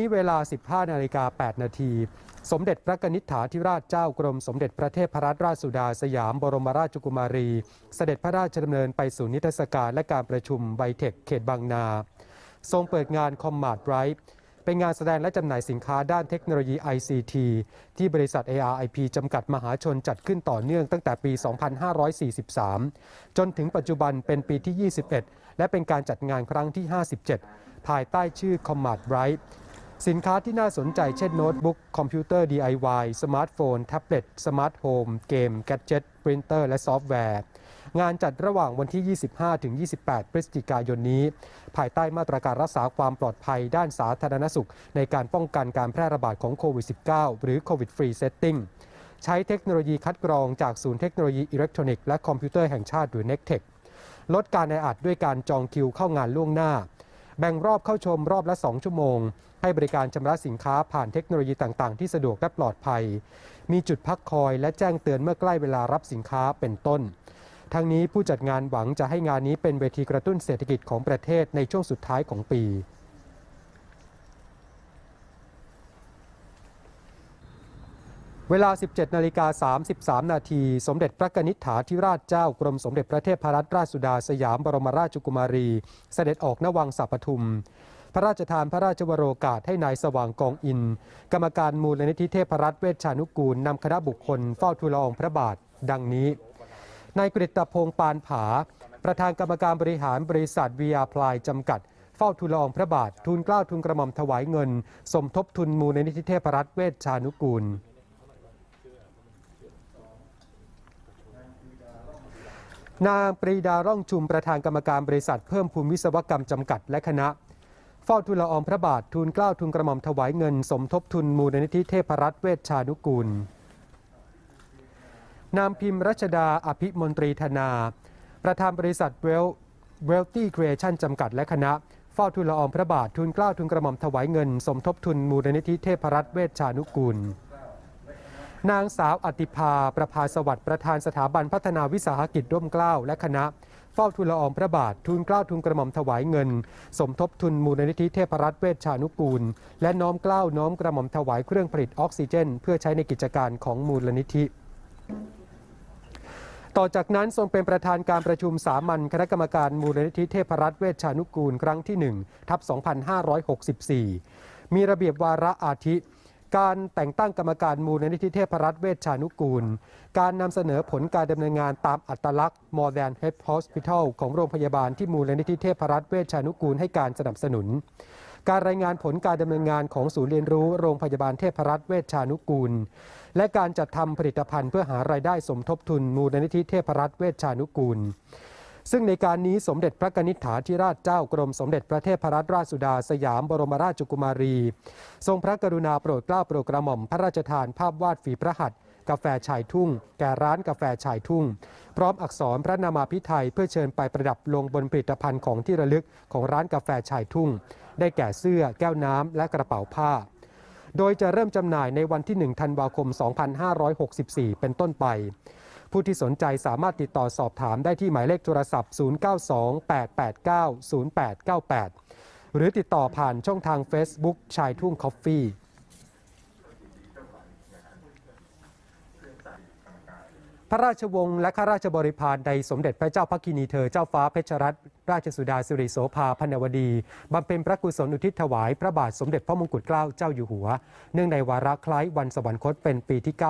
นี้เวลา 15 นาฬิกา 8 นาที สมเด็จพระกนิษฐาธิราชเจ้ากรมสมเด็จพระเทพรัตนราชสุดาสยามบรมราชกุมารี เสด็จพระราชดำเนินไปสู่นิทรรศการและการประชุมไบเทคเขตบางนา ทรงเปิดงานคอมมาดไรท์เป็นงานแสดงและจำหน่ายสินค้าด้านเทคโนโลยี ICT ที่บริษัท ARIP จำกัดมหาชนจัดขึ้นต่อเนื่องตั้งแต่ปี 2543 จนถึงปัจจุบันเป็นปีที่ 21 และเป็นการจัดงานครั้งที่ 57 ภายใต้ชื่อ Commat Bright สินค้าที่น่าสนใจเช่นโน้ตบุ๊กคอมพิวเตอร์ DIY สมาร์ทโฟน แท็บเล็ต สมาร์ทโฮม เกม แกดเจ็ตปรินเตอร์ และซอฟต์แวร์ งานจัดระหว่างวันที่ 25 ถึง 28 พฤศจิกายนนี้ ภายใต้มาตรการรักษาความปลอดภัยด้านสาธารณสุข ในการป้องกันการแพร่ระบาดของโควิด -19 หรือโควิดฟรีเซตติ้งใช้เทคโนโลยีคัดกรองจากศูนย์เทคโนโลยีอิเล็กทรอนิกส์และคอมพิวเตอร์แห่งชาติหรือ NECTEC ลดการแออัดด้วยการจองคิวเข้างานล่วงหน้า แบ่งรอบเข้าชมรอบละ 2 ชั่วโมง ให้บริการชำระสินค้าผ่านเทคโนโลยีต่างๆ ที่สะดวกและปลอดภัย มีจุดพักคอยและแจ้งเตือนเมื่อใกล้เวลารับสินค้าเป็นต้น ทั้งนี้ผู้จัดงานหวังจะให้งานนี้เป็นเวทีกระตุ้นเศรษฐกิจของประเทศในช่วงสุดท้ายของปีเวลา 17 นาฬิกา 33 นาที สมเด็จพระกนิษฐาธิราชเจ้ากรมสมเด็จพระเทพรัตนราชสุดาสยามบรมราชกุมารี เสด็จออกนวังสัปทุม พระราชทานพระราชวโรกาสให้นายสว่างกองอิน กรรมการมูลนิธิเทพรัตน์เวชชานุกูลนำคณะบุคคลเฝ้าทูลองพระบาท ดังนี้นายกฤตพงศ์ปานผา ประธานกรรมการบริหารบริษัทวีอาพลายจำกัดเฝ้าทูลองพระบาททูลเกล้าทูลกระหม่อมถวายเงิน สมทบทุนมูลนิธิเทพรัตน์เวชชานุกูลนางปรีดาร่องชุมประธานกรรมการบริษัทเพิ่มพูนวิศวกรรมจำกัดและคณะ เฝ้าทูลละอองพระบาททูลเกล้าทูลกระหม่อมถวายเงิน สมทบทุนมูลนิธิเทพรัตน์เวชชานุกูล นามพิมพ์รัชดาอภิมนตรีธนา ประธานบริษัทเวลเวลตี้ครีเอชั่นจำกัดและคณะเฝ้าทูลละอองพระบาททูลเกล้าทูลกระหม่อมถวายเงิน สมทบทุนมูลนิธิเทพรัตน์เวชชานุกูล นางสาวอติภาประภาสวัสดิ์ประธานสถาบันพัฒนาวิสาหกิจร่มเกล้าและคณะ เฝ้าทูลละอองพระบาท ทูลเกล้าทูลกระหม่อมถวายเงิน สมทบทุนมูลนิธิเทพรัตน์เวชชานุกูล และน้อมเกล้าน้อมกระหม่อมถวายเครื่องผลิตออกซิเจน เพื่อใช้ในกิจการของมูลนิธิต่อจากนั้นทรงเป็นประธานการประชุมสามัญคณะกรรมการมูลนิธิเทพรัตน์เวชชานุกูล ครั้งที่1ทับ2564 มีระเบียบวาระอาทิ การแต่งตั้งกรรมการมูลนิธิเทพรัตน์เวชชานุกูล การนำเสนอผลการดำเนินงานตามอัตลักษณ์ More Than Health Hospital ของโรงพยาบาลที่มูลนิธิเทพรัตน์เวชชานุกูลให้การสนับสนุน การรายงานผลการดำเนินงานของศูนย์เรียนรู้โรงพยาบาลเทพรัตน์เวชชานุกูล และการจัดทำผลิตภัณฑ์เพื่อหารายได้สมทบทุนมูลนิธิเทพรัตน์เวชชานุกูล ซึ่งในการนี้สมเด็จพระกนิษฐาธิราชเจ้ากรมสมเด็จพระเทพรัตนราชสุดาสยามบรมราชกุมารี ทรงพระกรุณาโปรดเกล้าโปรดกระหม่อมพระราชทานภาพวาดฝีพระหัตถ์กาแฟชายทุ่ง แก่ร้านกาแฟชายทุ่ง พร้อมอักษรพระนามาพิไทยเพื่อเชิญไปประดับลงบนผลิตภัณฑ์ของที่ระลึกของร้านกาแฟชายทุ่ง ได้แก่เสื้อ แก้วน้ำและกระเป๋าผ้า โดยจะเริ่มจำหน่ายในวันที่ 1 ธันวาคม 2564 เป็นต้นไป ผู้ที่สนใจสามารถติดต่อสอบถามได้ที่หมายเลขโทรศัพท์ 0928890898 หรือติดต่อผ่านช่องทาง Facebook ชายทุ่งคอฟฟี่พระราชวงศ์และข้าราชบริพารในสมเด็จพระเจ้าพักคินีเธอเจ้าฟ้าเพชรรัตนราชสุดาสิริโสภาพนวดีบำเพ็ญพระกุศลอุทิศถวาย พระบาทสมเด็จพระมงกุฎเกล้าเจ้าอยู่หัว เนื่องในวาระคล้ายวันสวรรคตเป็นปีที่ 96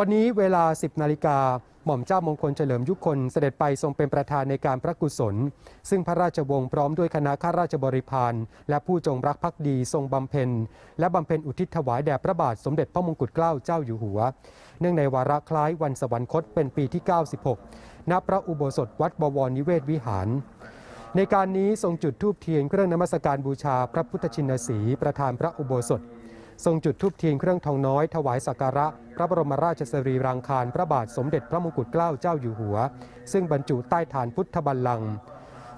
วันนี้เวลา 10 นาฬิกาหม่อมเจ้ามงคลเฉลิมยุคลเสด็จไปทรงเป็นประธานในการพระกุศล ซึ่งพระราชวงศ์พร้อมด้วยคณะข้าราชบริพารและผู้จงรักภักดีทรงบำเพ็ญ และบำเพ็ญอุทิศถวายแด่พระบาทสมเด็จพระมงกุฎเกล้าเจ้าอยู่หัว เนื่องในวาระคล้ายวันสวรรคตเป็นปีที่ 96 ณ พระอุโบสถวัดบวรนิเวศวิหาร ในการนี้ทรงจุดธูปเทียนเครื่องนมัสการบูชาพระพุทธชินสีประธานพระอุโบสถ ทรงจุดธูปเทียนเครื่องทองน้อย ถวายสักการะ พระบรมราชสรีรางคารพระบาทสมเด็จพระมงกุฎเกล้าเจ้าอยู่หัว ซึ่งบรรจุใต้ฐานพุทธบัลลังก์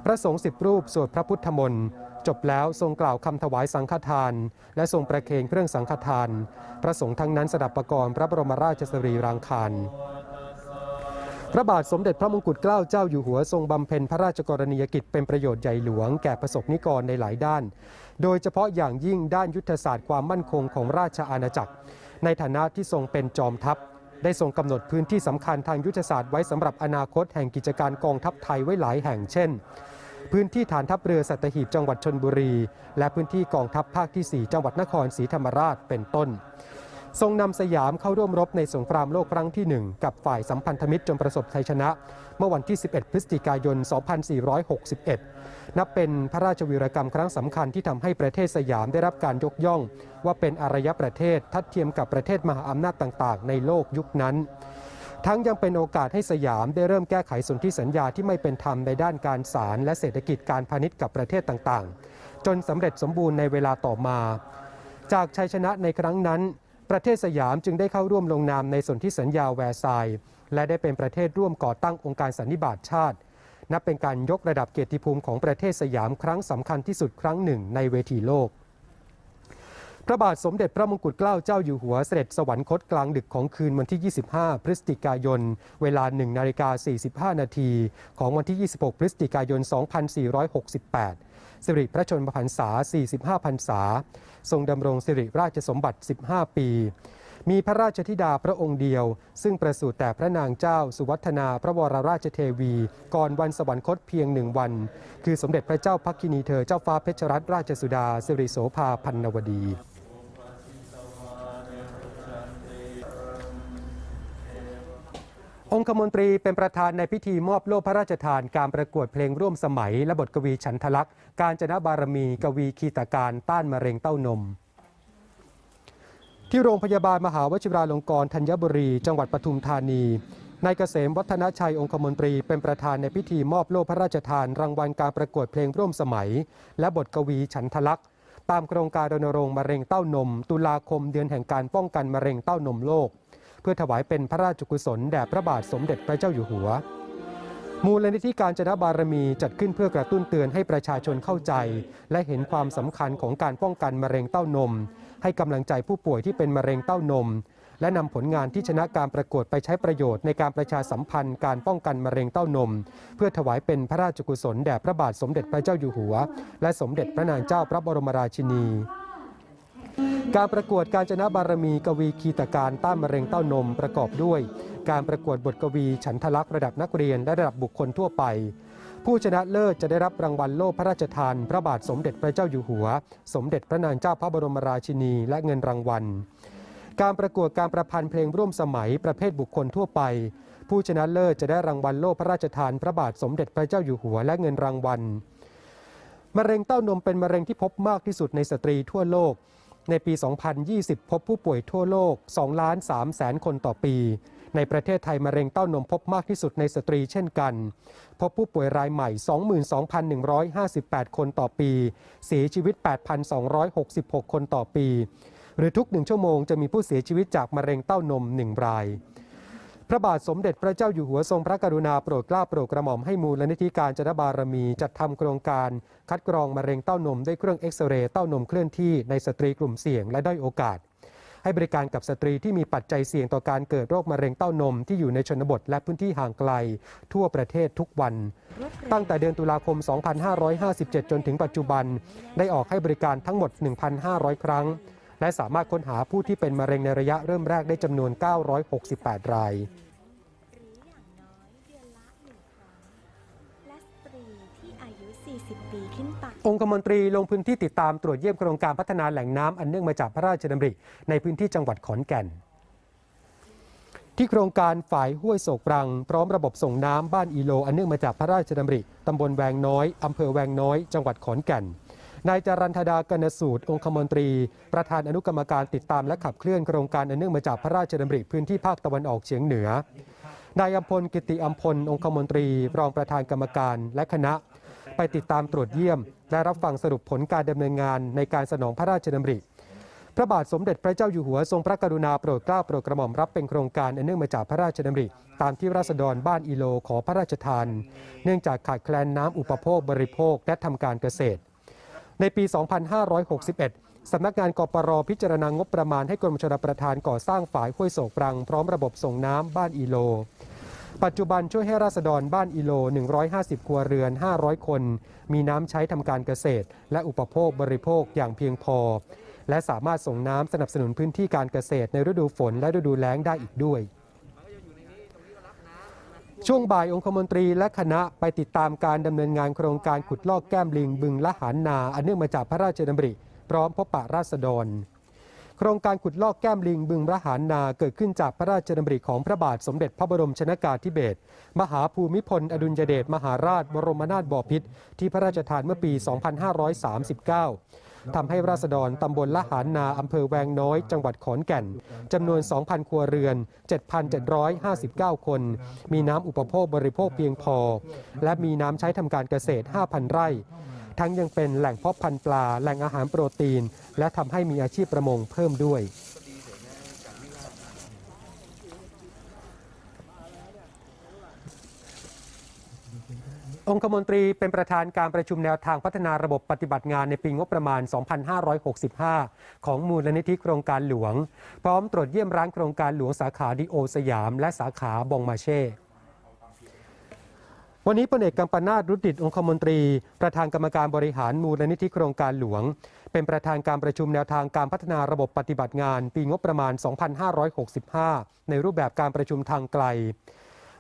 พระสงฆ์สิบรูปสวดพระพุทธมนต์จบแล้วทรงกล่าวคำถวายสังฆทาน และทรงประเคนเครื่องสังฆทาน พระสงฆ์ทั้งนั้นสดับประกรณ์พระบรมราชสรีรางคารพระบาทสมเด็จพระมงกุฎเกล้าเจ้าอยู่หัวทรงบำเพ็ญพระราชกรณียกิจเป็นประโยชน์ใหญ่หลวงแก่ประสบนิกรในหลายด้าน โดยเฉพาะอย่างยิ่งด้านยุทธศาสตร์ความมั่นคงของราชอาณาจักร ในฐานะที่ทรงเป็นจอมทัพ ได้ทรงกำหนดพื้นที่สำคัญทางยุทธศาสตร์ไว้สำหรับอนาคตแห่งกิจการกองทัพไทยไว้หลายแห่งเช่น พื้นที่ฐานทัพเรือสัตหีบจังหวัดชนบุรี และพื้นที่กองทัพภาคที่ 4 จังหวัดนครศรีธรรมราชเป็นต้น ทรงนำสยามเข้าร่วมรบในสงครามโลกครั้งที่ 1 กับฝ่ายสัมพันธมิตรจนประสบชัยชนะ เมื่อวันที่ 11 พฤศจิกายน 2461 นับเป็นพระราชวีรกรรมครั้งสำคัญที่ทำให้ประเทศสยามได้รับการยกย่อง ว่าเป็นอารยประเทศทัดเทียมกับประเทศมหาอำนาจต่างๆ ในโลกยุคนั้นทั้งยังเป็นโอกาสให้สยามได้เริ่มแก้ไขสนธิสัญญาที่ไม่เป็นธรรมในด้านการสารและเศรษฐกิจการพาณิชย์กับประเทศต่างๆ จนสำเร็จสมบูรณ์ในเวลาต่อมา จากชัยชนะในครั้งนั้น ประเทศสยามจึงได้เข้าร่วมลงนามในสนธิสัญญาแวร์ซายน์และได้เป็นประเทศร่วมก่อตั้งองค์การสันนิบาตชาติ นับเป็นการยกระดับเกียรติภูมิของประเทศสยามครั้งสำคัญที่สุดครั้งหนึ่งในเวทีโลก พระบาทสมเด็จพระมงกุฎเกล้าเจ้าอยู่หัวเสด็จสวรรคตกลางดึกของคืนวันที่ 25 พฤศจิกายน เวลา1นาฬิกา45 นาทีของวันที่ 26 พฤศจิกายน 2468สิริพระชนมพรรษา 45 พรรษา ทรงดำรงสิริราชสมบัติ 15 ปี มีพระราชธิดาพระองค์เดียว ซึ่งประสูติแต่พระนางเจ้าสุวัฒนาพระวรราชเทวี ก่อนวันสวรรคตเพียงหนึ่งวัน คือสมเด็จพระเจ้าพักคินีเธอเจ้าฟ้าเพชรรัตนราชสุดาสิริโสภาพันนวดี องคมนตรีเป็นประธานในพิธีมอบโล่พระราชทานการประกวดเพลงร่วมสมัย และบทกวีฉันทลักษณ์การจนบารมีกวีคีตการต้านมะเร็งเต้านม ที่โรงพยาบาลมหาวชิราลงกรณ์ธัญบุรี จังหวัดปทุมธานีนายเกษมวัฒนชัยองคมนตรีเป็นประธานในพิธีมอบโล่พระราชทาน รางวัลการประกวดเพลงร่วมสมัย และบทกวีฉันทลักษณ์ตามโครงการรณรงค์มะเร็งเต้านม ตุลาคมเดือนแห่งการป้องกันมะเร็งเต้านมโลก พื่อถวายเป็นพระราชกุศลแด่พระบาทสมเด็จพระเจ้าอยู่หัว มูลนิธิการจนบารมีจัดขึ้นเพื่อกระตุ้นเตือนให้ประชาชนเข้าใจ และเห็นความสำคัญของการป้องกันมะเร็งเต้านม ให้กำลังใจผู้ป่วยที่เป็นมะเร็งเต้านม และนำผลงานที่ชนะการประกวดไปใช้ประโยชน์ในการประชาสัมพันธ์การป้องกันมะเร็งเต้านม เพื่อถวายเป็นพระราชกุศลแด่พระบาทสมเด็จพระเจ้าอยู่หัว และสมเด็จพระนางเจ้าพระบรมราชินี การประกวดการจนะบารมีกวีคีตการต้านมะเร็งเต้านมประกอบด้วย การประกวดบทกวีฉันทลักษณ์ระดับนักเรียนและระดับบุคคลทั่วไป ผู้ชนะเลิศจะได้รับรางวัลโล่พระราชทาน พระบาทสมเด็จพระเจ้าอยู่หัว สมเด็จพระนางเจ้าพระบรมราชินี และเงินรางวัล การประกวดการประพันธ์เพลงร่วมสมัยประเภทบุคคลทั่วไป ผู้ชนะเลิศจะได้รางวัลโล่พระราชทานพระบาทสมเด็จพระเจ้าอยู่หัว และเงินรางวัลมะเร็งเต้านมเป็นมะเร็งที่พบมากที่สุดในสตรีทั่วโลก ในปี 2020 พบผู้ป่วยทั่วโลก2ล้าน3แสนคนต่อปี ในประเทศไทยมะเร็งเต้านมพบมากที่สุดในสตรีเช่นกัน พบผู้ป่วยรายใหม่ 22,158 คนต่อปี เสียชีวิต 8,266 คนต่อปี หรือทุกหนึ่งชั่วโมงจะมีผู้เสียชีวิตจากมะเร็งเต้านม 1 ราย พระบาทสมเด็จพระเจ้าอยู่หัวทรงพระกรุณาโปรดเกล้าโปรดกระหม่อมให้มูลนิธิการจนบารมี จัดทำโครงการ คัดกรองมะเร็งเต้านมด้วยเครื่องเอ็กซเรย์เต้านมเคลื่อนที่ในสตรีกลุ่มเสี่ยงและด้อยโอกาส ให้บริการกับสตรีที่มีปัจจัยเสี่ยงต่อการเกิดโรคมะเร็งเต้านมที่อยู่ในชนบทและพื้นที่ห่างไกล ทั่วประเทศทุกวัน ตั้งแต่เดือนตุลาคม 2557 จนถึงปัจจุบัน ได้ออกให้บริการทั้งหมด 1,500 ครั้ง และสามารถค้นหาผู้ที่เป็นมะเร็งในระยะเริ่มแรกได้จำนวน 968 รายหรืออย่างน้อยเดือนละหนึ่งครั้งและสตรีที่อายุ40ปีขึ้นไปองคมนตรีลงพื้นที่ติดตามตรวจเยี่ยมโครงการพัฒนาแหล่งน้ำอันเนื่องมาจากพระราชดำริ ในพื้นที่จังหวัดขอนแก่น ที่โครงการฝ่ายห้วยโศกปรัง พร้อมระบบส่งน้ำบ้านอีโล อันเนื่องมาจากพระราชดำริตำบลแวงน้อยอำเภอแวงน้อย จังหวัดขอนแก่น นายจรันธดากนสูตร องคมนตรี ประธานอนุกรรมการติดตามและขับเคลื่อนโครงการอันเนื่องมาจากพระราชดำริพื้นที่ภาคตะวันออกเฉียงเหนือ นายอัมพลกิติอัมพล องคมนตรี รองประธานกรรมการและคณะ ไปติดตามตรวจเยี่ยม และรับฟังสรุปผลการดำเนินงานในการสนองพระราชดำริ พระบาทสมเด็จพระเจ้าอยู่หัวทรงพระกรุณาโปรดเกล้าโปรดกระหม่อมรับเป็นโครงการอันเนื่องมาจากพระราชดำริ ตามที่ราษฎรบ้านอีโลขอพระราชทาน เนื่องจากขาดแคลนน้ำอุปโภคบริโภคและทำการเกษตร ในปี 2561 สำนักงานกปรพิจารณางบประมาณให้กรมชลประทานก่อสร้างฝายห้วยโศกปรัง พร้อมระบบส่งน้ำบ้านอีโล ปัจจุบันช่วยให้ราษฎรบ้านอิโล 150 ครัวเรือน 500 คน มีน้ำใช้ทำการเกษตร และอุปโภคบริโภคอย่างเพียงพอ และสามารถส่งน้ำสนับสนุนพื้นที่การเกษตรในฤดูฝนและฤดูแล้งได้อีกด้วย ช่วงบ่ายองคมนตรีและคณะไปติดตามการดำเนินงานโครงการขุดลอกแก้มลิงบึงละหานนา อันเนื่องมาจากพระราชดำริ พร้อมพบปะราษฎร โครงการขุดลอกแก้มลิงบึงละหานนาเกิดขึ้นจากพระราชดำริของพระบาทสมเด็จพระบรมชนากาธิเบศรมหาภูมิพล อดุลยเดชมหาราชบรมนาถบพิตรที่พระราชทานเมื่อปี 2539 ทำให้ราษฎรตำบลละหานนาอำเภอแวงน้อย จังหวัดขอนแก่น จำนวน 2,000 ครัวเรือน 7,759 คน มีน้ำอุปโภคบริโภคเพียงพอ และมีน้ำใช้ทำการเกษตร 5,000 ไร่ ทั้งยังเป็นแหล่งเพาะพันธุ์ปลา แหล่งอาหารโปรตีน และทำให้มีอาชีพประมงเพิ่มด้วย องคมนตรีเป็นประธานการประชุมแนวทางพัฒนาระบบปฏิบัติงานในปีงบประมาณ 2565 ของมูลนิธิโครงการหลวง พร้อมตรวจเยี่ยมร้านโครงการหลวงสาขาดิโอสยาม และสาขาบองมาเช่วันนี้พลเอกกัมปนาตรุดดิตองคมนตรี ประธานกรรมการบริหารมูลนิธิโครงการหลวง เป็นประธานการประชุมแนวทางการพัฒนาระบบปฏิบัติงาน ปีงบประมาณ 2565 ในรูปแบบการประชุมทางไกล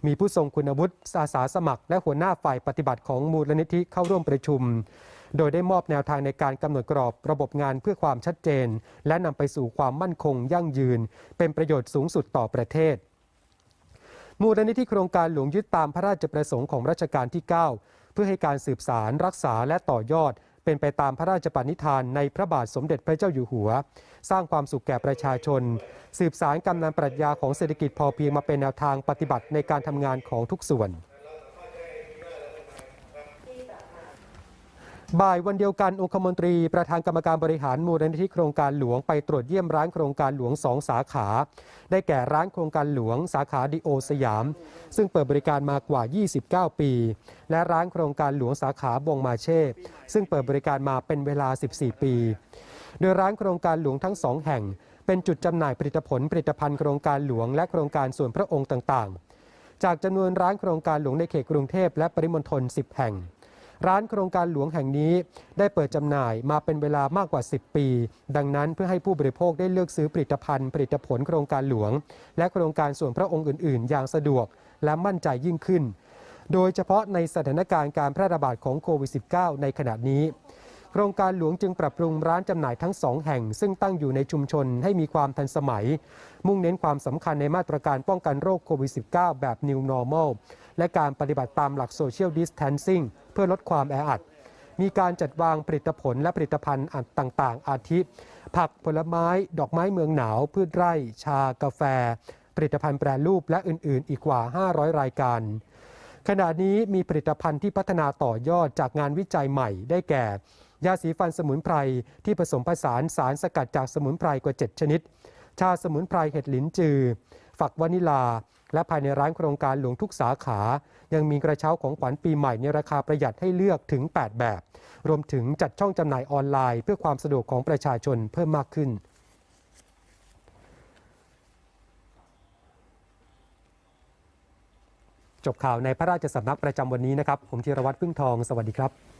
มีผู้ทรงคุณวุฒิอาสาสมัคร และหัวหน้าฝ่ายปฏิบัติของมูลนิธิเข้าร่วมประชุม โดยได้มอบแนวทางในการกำหนดกรอบระบบงานเพื่อความชัดเจน และนำไปสู่ความมั่นคงยั่งยืน เป็นประโยชน์สูงสุดต่อประเทศมูลนิธิโครงการหลวงยึดตามพระราชประสงค์ของรัชกาลที่ 9 เพื่อให้การสืบสารรักษาและต่อยอด เป็นไปตามพระราชปณิธานในพระบาทสมเด็จพระเจ้าอยู่หัว สร้างความสุขแก่ประชาชน สืบสารกำนันปรัชญาของเศรษฐกิจพอเพียงมาเป็นแนวทางปฏิบัติในการทำงานของทุกส่วน บ่ายวันเดียวกันองคมนตรีประธานกรรมการบริหารมูลนิธิโครงการหลวงไปตรวจเยี่ยมร้านโครงการหลวงสองสาขา ได้แก่ร้านโครงการหลวงสาขาดิโอสยาม ซึ่งเปิดบริการมากว่า 29 ปี และร้านโครงการหลวงสาขาบงมาเช่ ซึ่งเปิดบริการมาเป็นเวลา 14 ปี โดยร้านโครงการหลวงทั้งสองแห่ง เป็นจุดจำหน่ายผลิตผลผลิตภัณฑ์โครงการหลวงและโครงการส่วนพระองค์ต่างๆ จากจำนวนร้านโครงการหลวงในเขตกรุงเทพและปริมณฑล10 แห่ง ร้านโครงการหลวงแห่งนี้ได้เปิดจำหน่ายมาเป็นเวลามากกว่า 10 ปี ดังนั้นเพื่อให้ผู้บริโภคได้เลือกซื้อผลิตภัณฑ์ ผลิตผลโครงการหลวง และโครงการส่วนพระองค์อื่น ๆ อย่างสะดวกและมั่นใจยิ่งขึ้น โดยเฉพาะในสถานการณ์การแพร่ระบาดของโควิด -19 ในขณะนี้ โครงการหลวงจึงปรับปรุงร้านจำหน่ายทั้งสองแห่ง ซึ่งตั้งอยู่ในชุมชนให้มีความทันสมัย มุ่งเน้นความสำคัญในมาตรการป้องกันโรคโควิด -19 แบบ New Normal และการปฏิบัติตามหลัก Social Distancing เพื่อลดความแออัด มีการจัดวางผลิตผลและผลิตภัณฑ์ต่างๆ อาทิ ผักผลไม้ ดอกไม้เมืองหนาว พืชไร่ ชา กาแฟ ผลิตภัณฑ์แปรรูปและอื่นๆ อีกกว่า 500 รายการขณะนี้มีผลิตภัณฑ์ที่พัฒนาต่อยอดจากงานวิจัยใหม่ได้แก่ ยาสีฟันสมุนไพรที่ผสมผสานสารสกัดจากสมุนไพรกว่า 7 ชนิด ชาสมุนไพรเห็ดหลินจือ ฝักวานิลา และภายในร้านโครงการหลวงทุกสาขา ยังมีกระเช้าของขวัญปีใหม่ในราคาประหยัดให้เลือกถึง 8 แบบ รวมถึงจัดช่องจำหน่ายออนไลน์ เพื่อความสะดวกของประชาชนเพิ่มมากขึ้นจบข่าวในพระราชสำนักประจำวันนี้นะครับ ผมธีรวัตรพึ่งทอง สวัสดีครับ